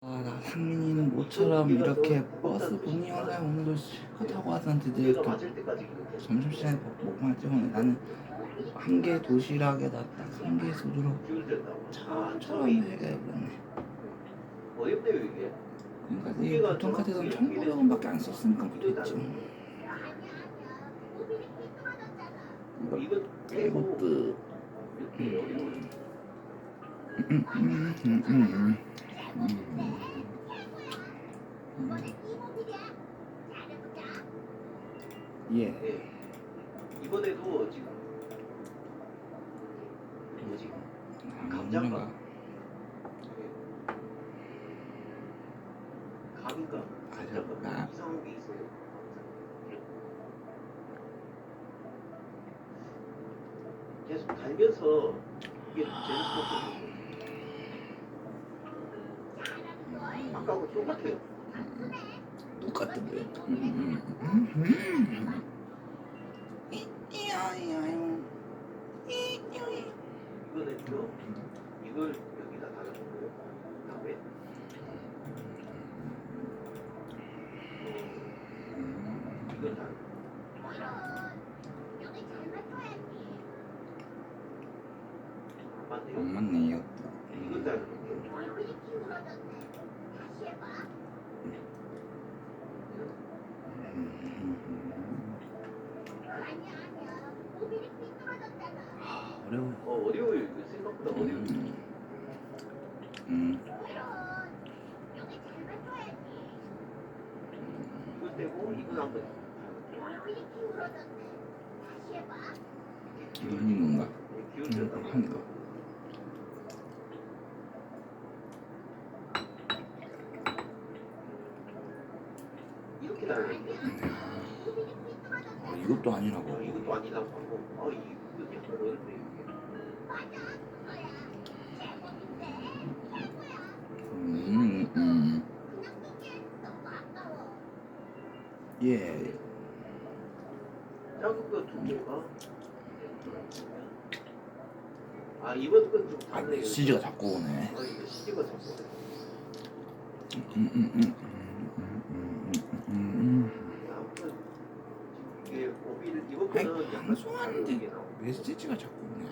아, 나 상민이는 모처럼 이렇게 버스 본인 영상 오늘도 실컷 타고 왔었는데 맞을 때까지 점심시간에 먹만 찍었네 나는 한 개 도시락에다 딱 한 개 소주로. 차처럼 해결해버렸네 어렵네요 이게. 그러니까 이 보통 카드에서는 1,900원밖에 안 썼으니까 못했지 이거 끝 이렇게 어려운 음, 음, 음, 음, 음. 예 예. 이번에도 지금 뭐지? 감자가 감자가 감인가? 감자가 아. 이상한 게 있어요. 계속 달면서 이게 재밌었거든요. 아까하고 똑같아요. 똑같은데 음, 음, 음. 이야이야요 이야이 이거는요. 이걸 여기다 달아놓고요. 그다음에 이걸 달. 안 맞네요. 안 맞네요 이걸 달 아놓고요. 아, 어려워 어 어려워요. 이거 생각보다 어려워요. 음, 음, 이걸 떼고 이걸 한번 기울이는 건가? 기울였다. 음, 한 거. 이렇게 달아요. 아, 이것도 아니라고 어, 이것도 아니라고 하고 어 이거 약간 어렵네. 음, 음. 예 작은 거두 개가 아 이번 건좀 아, 다르네요. CG가 자꾸 오네 어 이거 CG가 자꾸 오네. 음, 음, 음, 음, 음, 음, 음, 음. 아무튼 오비를 이번 약간 방송하는데 CG가 자꾸 오냐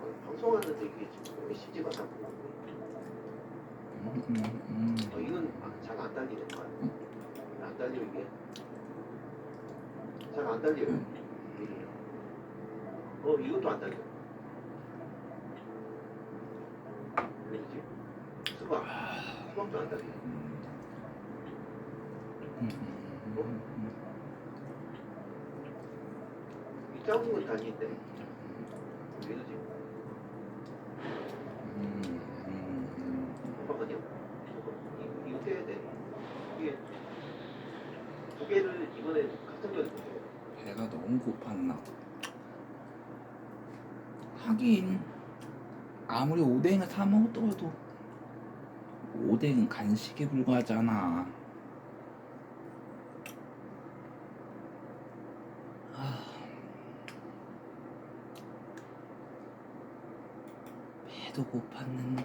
어, 방송하는데 이게 지금 왜 CG가 자꾸 음, 음, 음. 어 이건 잘안 달리네 안 달려 이게? 잘 안 달려요 이게. 어 이것도 안 달려. 왜 그러지? 수박 수박도 안 달려. 음, 음, 음. 이 작은 건 달리는데 왜 그러지? 음, 음, 음. 잠깐만요 이거, 떼야 돼 이게 두 개를 이번에 같은 걸 보세요 배가 너무 고팠나 하긴 아무리 오뎅을 사 먹더라도 오뎅은 간식에 불과하잖아 아, 배도 고팠는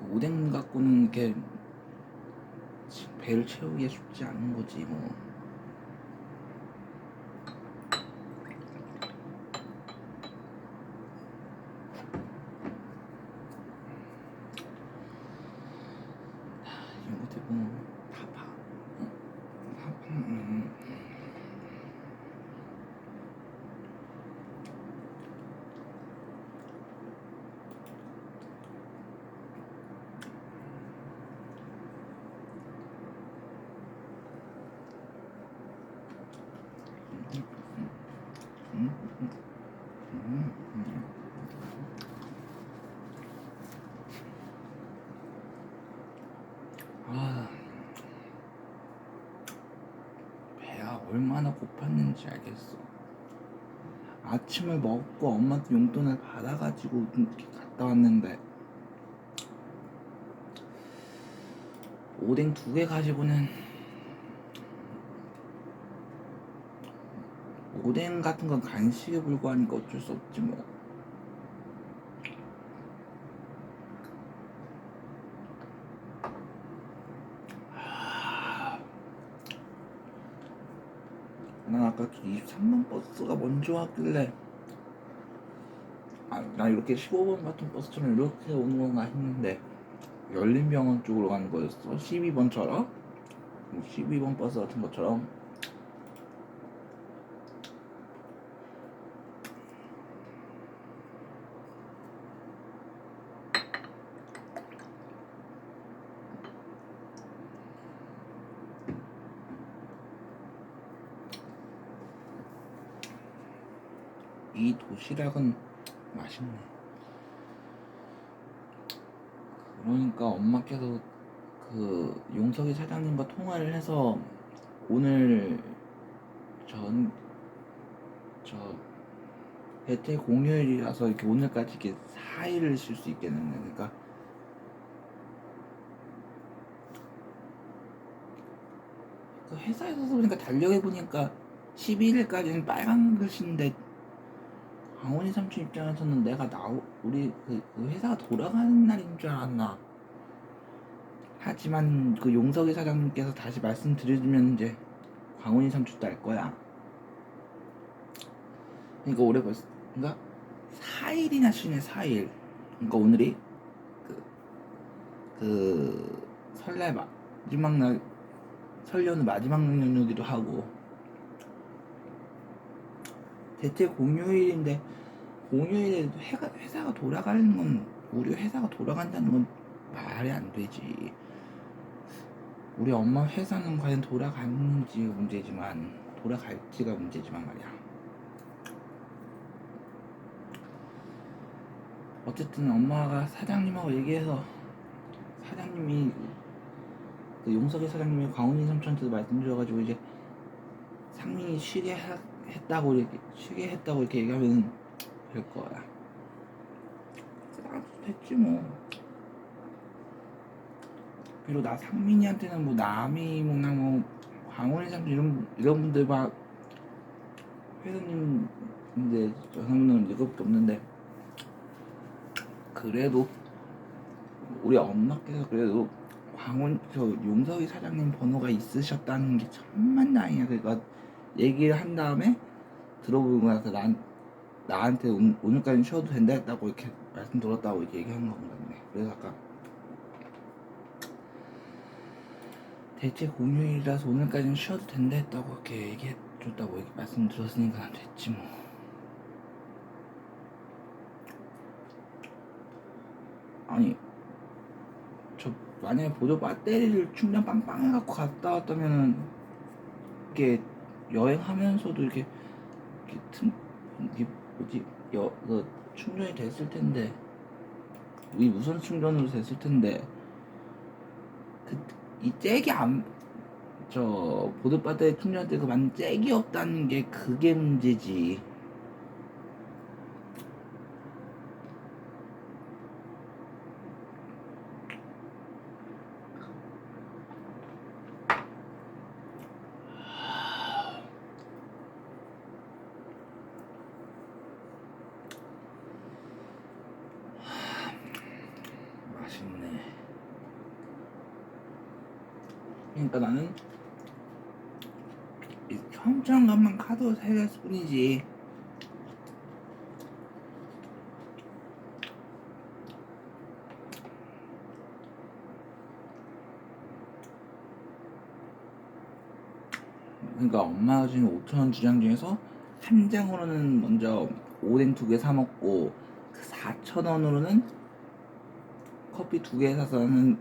그 오뎅 갖고는 이렇게 배를 채우기가 쉽지 않은 거지 뭐 이런 것들 보면 다 봐. 어? 다 봐. 음. 음, 음, 음, 음. 아, 배가 얼마나 고팠는지 알겠어. 아침을 먹고 엄마한테 용돈을 받아가지고 이렇게 갔다 왔는데 오뎅 두 개 가지고는 오뎅 같은 건 간식에 불과하니까 어쩔 수 없지 뭐. 난 아까 23번 버스가 먼저 왔길래 아, 나 이렇게 15번 같은 버스처럼 이렇게 오는 건가 했는데 열린병원 쪽으로 가는 거였어. 12번처럼? 12번 버스 같은 것처럼 이 도 시락은 맛있네. 그러니까 엄마께서 그 용석이 사장님과 통화를 해서 오늘 전 저 배틀 공휴일이라서 이렇게 오늘까지 이렇게 4일을 쉴 수 있겠는데 그러니까 그 회사에서 보니까 달력에 보니까 11일까지는 빨간 글씨인데 강원이 삼촌 입장에서는 내가 나오 우리 그, 그 회사가 돌아가는 날인 줄 알았나. 하지만 그 용석이 사장님께서 다시 말씀드려주면 이제 광원이 삼촌도 알 거야. 그러니까 올해 벌써 그러니까 4일이나 쉬네 4일. 그러니까 오늘이 그, 그 설날 마지막 날 설 연휴 마지막 연휴기도 하고 대체 공휴일인데 공휴일에 회가, 회사가 돌아가는 건 우리 회사가 돌아간다는 건 말이 안 되지. 우리 엄마 회사는 과연 돌아가는지가 문제지만 돌아갈지가 문제지만 말이야. 어쨌든 엄마가 사장님하고 얘기해서 사장님이 그 용석이 사장님이 광훈이 삼촌한테도 말씀드려가지고 이제 상민이 쉬게 하, 했다고 이렇게 쉬게 했다고 이렇게 얘기하면 될 거야. 나도 됐지 뭐. 그리고 나 상민이한테는 뭐 남이 뭐나 뭐 광원이 삼촌 이런 이런 분들 막 회사님인데 여성분들은 이것밖에 없는데 그래도 우리 엄마께서 그래도 광원 저 용석이 사장님 번호가 있으셨다는 게 천만 다행이야. 그러니까 얘기를 한 다음에 들어보고 나서 난 나한테 오- 오늘까지 쉬어도 된다 했다고 이렇게 말씀 들었다고 이렇게 얘기한 거 같네. 그래서 아까 대체 공휴일이라서 오늘까지는 쉬어도 된다 했다고 이렇게 얘기해 줬다고 이렇게 말씀 들었으니까 난 됐지 뭐. 아니 저 만약에 보조 배터리를 충전 빵빵 해갖고 갔다 왔다면은 이게 여행하면서도 이렇게 이렇게 틈 이게 뭐지? 여 그 충전이 됐을 텐데. 이 무선 충전으로 됐을 텐데. 그 이 잭이 안 저 보드 배터리 충전할 때그만 잭이 없다는 게 그게 문제지. 맛있네. 그러니까 나는 이 처음처럼 것만 카드 세갈 뿐이지. 그러니까 엄마가 주는 5천 원 주장 중에서 한 장으로는 먼저 오뎅 두 개 사 먹고 그 4천 원으로는 커피 두 개 사서는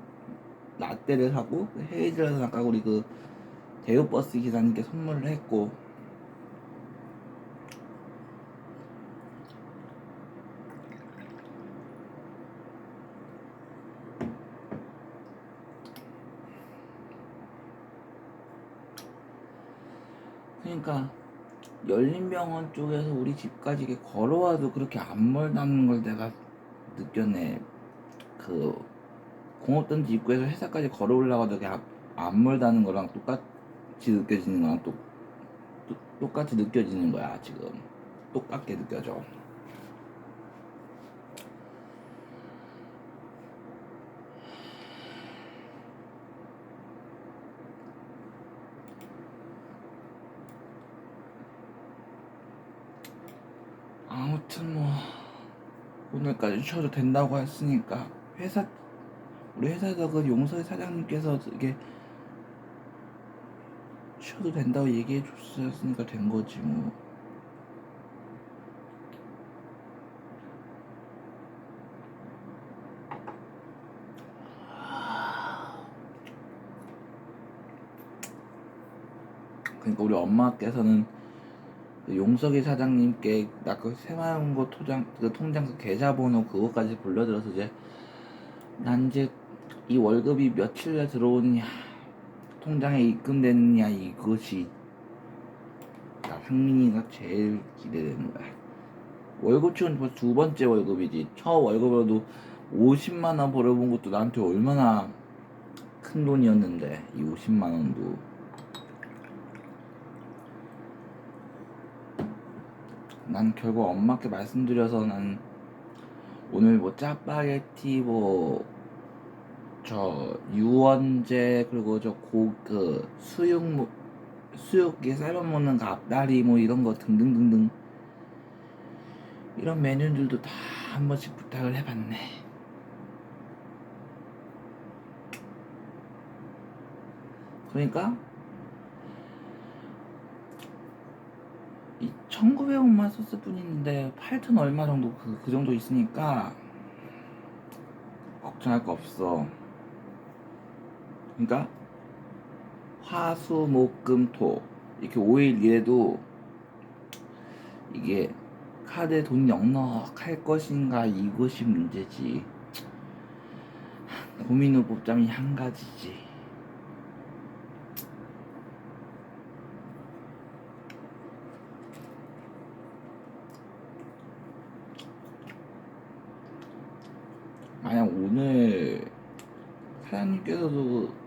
라떼를 사고 헤이즐넛은 아까 우리 그 대우버스 기사님께 선물을 했고 그러니까 열린병원 쪽에서 우리 집까지 걸어와도 그렇게 안 멀다는 걸 내가 느꼈네. 그 공업단지 입구에서 회사까지 걸어 올라가도 그게 안, 아, 멀다는 거랑 똑같이 느껴지는 거랑 똑, 똑, 똑같이 느껴지는 거야 지금. 똑같게 느껴져. 아무튼 뭐 오늘까지 쉬어도 된다고 했으니까 회사 우리 회사에서 그 용서의 사장님께서 이게 쉬어도 된다고 얘기해 줬으니까 된 거지 뭐. 그러니까 우리 엄마께서는 그 용석이 사장님께 나그 새마을금고 토장 그 통장 그 계좌번호 그거까지 불러들어서 이제 난 이제 이 월급이 며칠에 들어오느냐 통장에 입금되느냐 이것이 나 상민이가 제일 기대되는 거야. 월급 치고는 벌써 두 번째 월급이지. 첫 월급으로도 50만 원 벌어본 것도 나한테 얼마나 큰 돈이었는데 이 50만 원도. 난 결국 엄마께 말씀드려서 난 오늘 뭐 짜파게티 뭐 저 유원제 그리고 저 고 그 수육 뭐 수육에 삶아 먹는 그 앞다리 뭐 이런 거 등등등등 이런 메뉴들도 다 한 번씩 부탁을 해봤네. 그러니까 이 1900원만 썼을 뿐인데 8천 얼마 정도 그, 그 정도 있으니까 걱정할 거 없어. 그러니까 화수목금토 이렇게 5일 일해도 이게 카드에 돈이 넉넉할 것인가 이것이 문제지. 고민을 뽑자면 한 가지지. 만약 오늘 사장님께서도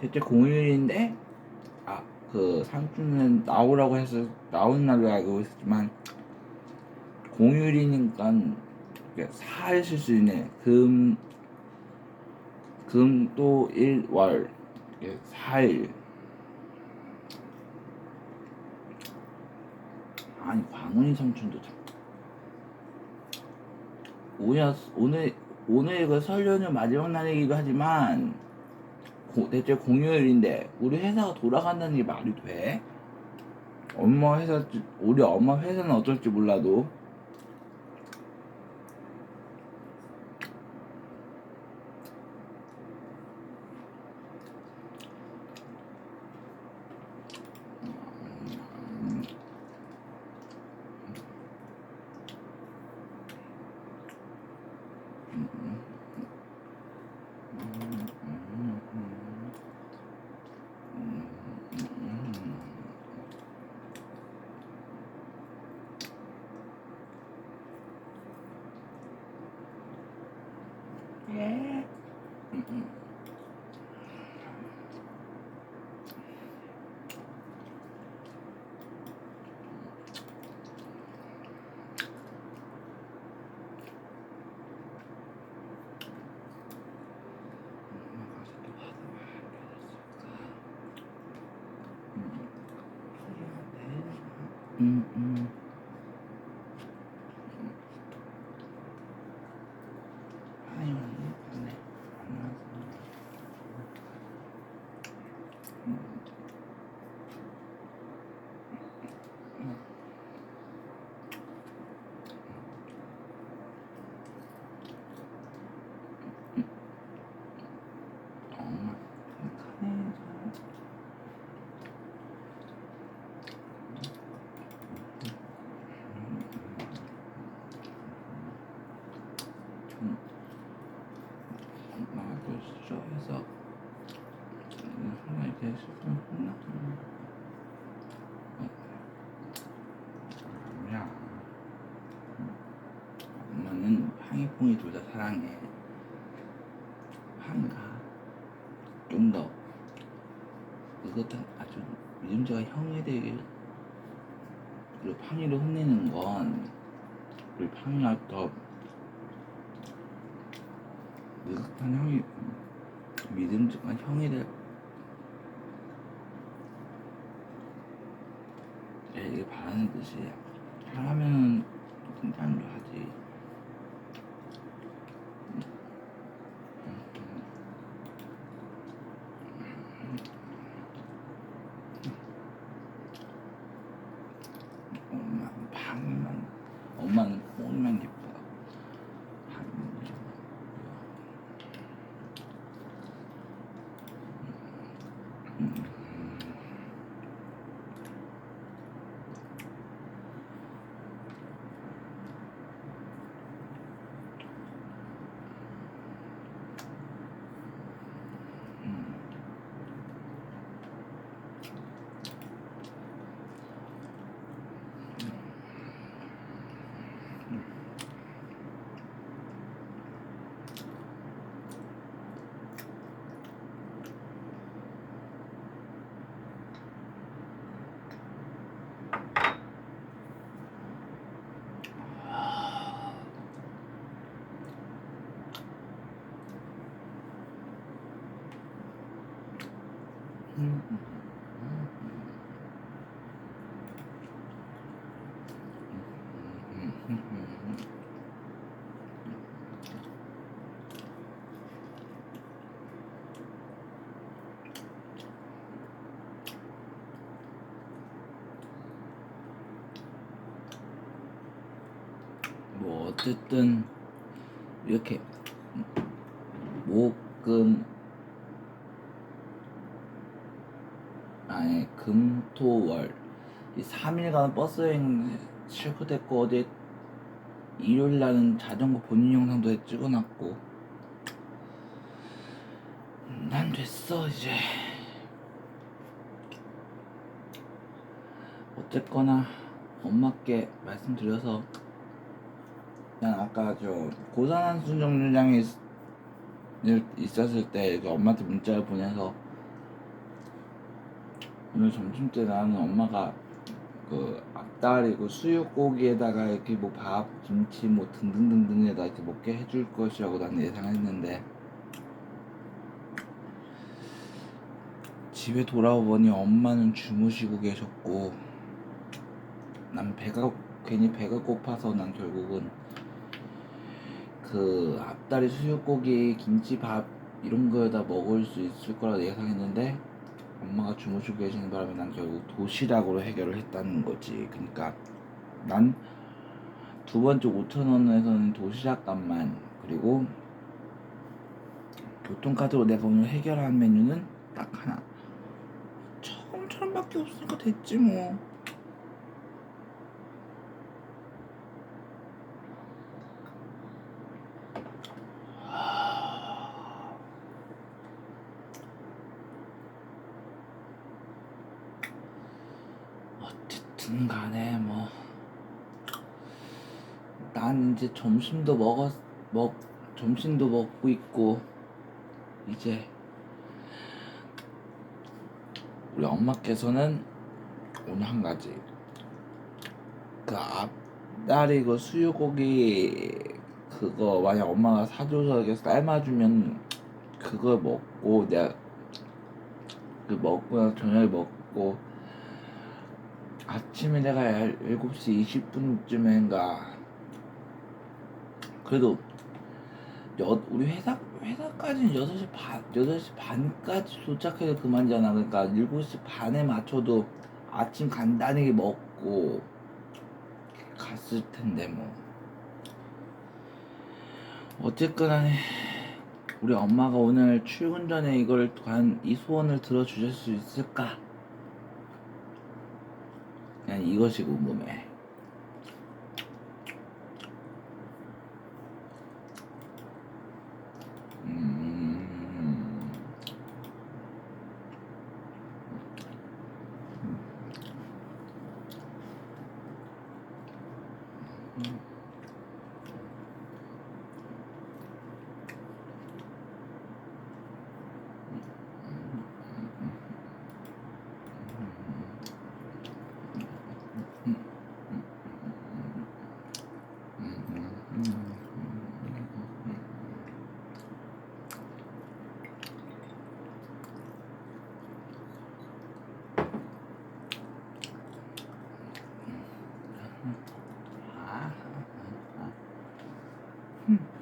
대체 공휴일인데 아 그 상품은 나오라고 해서 나오는 날로 알고 있었지만 공휴일이니까 사일 쓸 수 있네. 금 금 또 일 월 4일 아니 광훈이 삼촌도 참. 오늘 오늘 오늘 그 설 연휴 마지막 날이기도 하지만 고, 대체 공휴일인데 우리 회사가 돌아간다는 게 말이 돼? 엄마 회사 우리 엄마 회사는 어떨지 몰라도 음, 음. 아유, 네. 엄마, 착하네. 좀 엄마가 또 싫어해서 혼나잖아. 아니야. 엄마는 항이뽕이 둘 다 사랑해. 항이가 좀 더 그것도 아주 믿음자가 형에 대해 그리고 팡이를 혼내는 건 우리 팡이가 더 느긋한 형이 믿음직한 될 예, 이게 바라는 뜻이에요. 사람은 등산도 하지. 엄마 방만 엄마는 꼴만 예뻐. 방이. 뭐 어쨌든 이렇게 목금 아니 금토월. 이 3일간 버스 여행 실컷했고 어제 일요일 날은 자전거 본인 영상도 찍어놨고. 음, 난 됐어 이제. 어쨌거나 엄마께 말씀드려서 난 아까 저 고산한 순정류장에 있- 있었을 때그 엄마한테 문자를 보내서 오늘 점심 때 나는 엄마가 그 앞다리고 수육고기에다가 이렇게 뭐 밥, 김치 뭐 등등등등에다 이렇게 먹게 해줄 것이라고 난 예상했는데 집에 돌아오보니 엄마는 주무시고 계셨고 난 배가 괜히 배가 고파서 난 결국은 그 앞다리 수육고기 김치밥 이런 거에다 먹을 수 있을 거라 예상했는데 엄마가 주무시고 계시는 바람에 난 결국 도시락으로 해결을 했다는 거지. 그러니까 난 두 번째 5천 원에서는 도시락 값만 그리고 교통카드로 내가 오늘 해결한 메뉴는 딱 하나. 처음처럼밖에 없으니까 됐지 뭐 어쨌든 간에 뭐 난 이제 점심도 먹었 먹 점심도 먹고 있고 이제 우리 엄마께서는 오늘 한 가지. 그 앞다리 그 수유고기 그거 만약 엄마가 사줘서 이렇게 삶아주면 그거 먹고 내가 그 먹고 저녁에 먹고 아침에 내가 7시 20분쯤인가 그래도 여, 우리 회사 회사까지는 6시 반 8시 반까지 도착해서 그만이잖아 그러니까 7시 반에 맞춰도 아침 간단하게 먹고 갔을 텐데 뭐 간에 우리 엄마가 오늘 출근 전에 이걸 과연 이 소원을 들어주실 수 있을까? 그냥 이것이 궁금해. Hmm.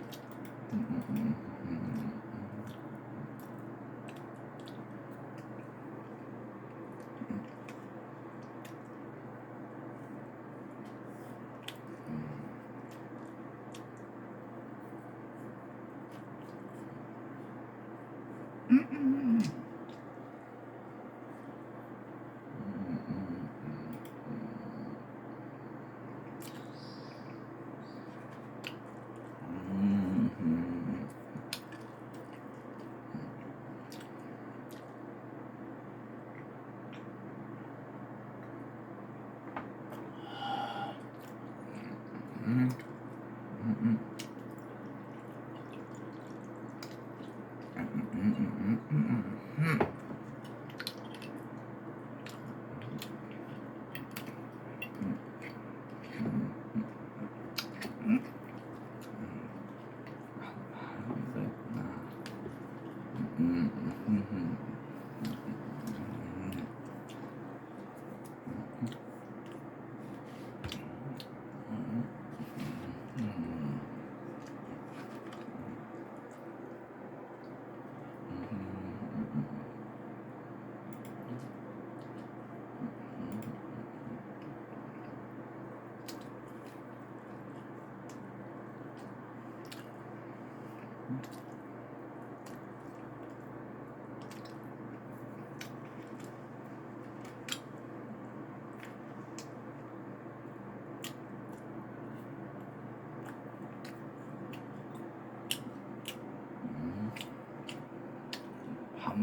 음,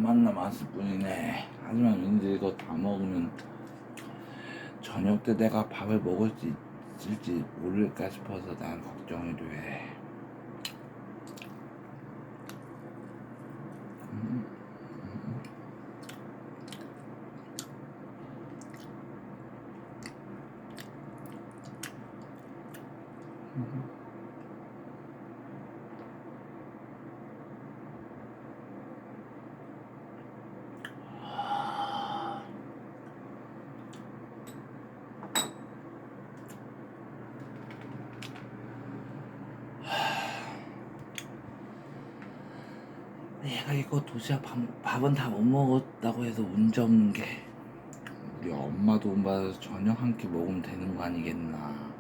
밥만 남았을 뿐이네. 하지만 왠지 이거 다 먹으면 저녁 때 내가 밥을 먹을 수 있을지 모를까 싶어서 난 걱정이 돼. 음, 이거 도시락 밥, 밥은 다 못 먹었다고 해서 문제 없는 게 우리 엄마도 돈 받아서 저녁 한 끼 먹으면 되는 거 아니겠나.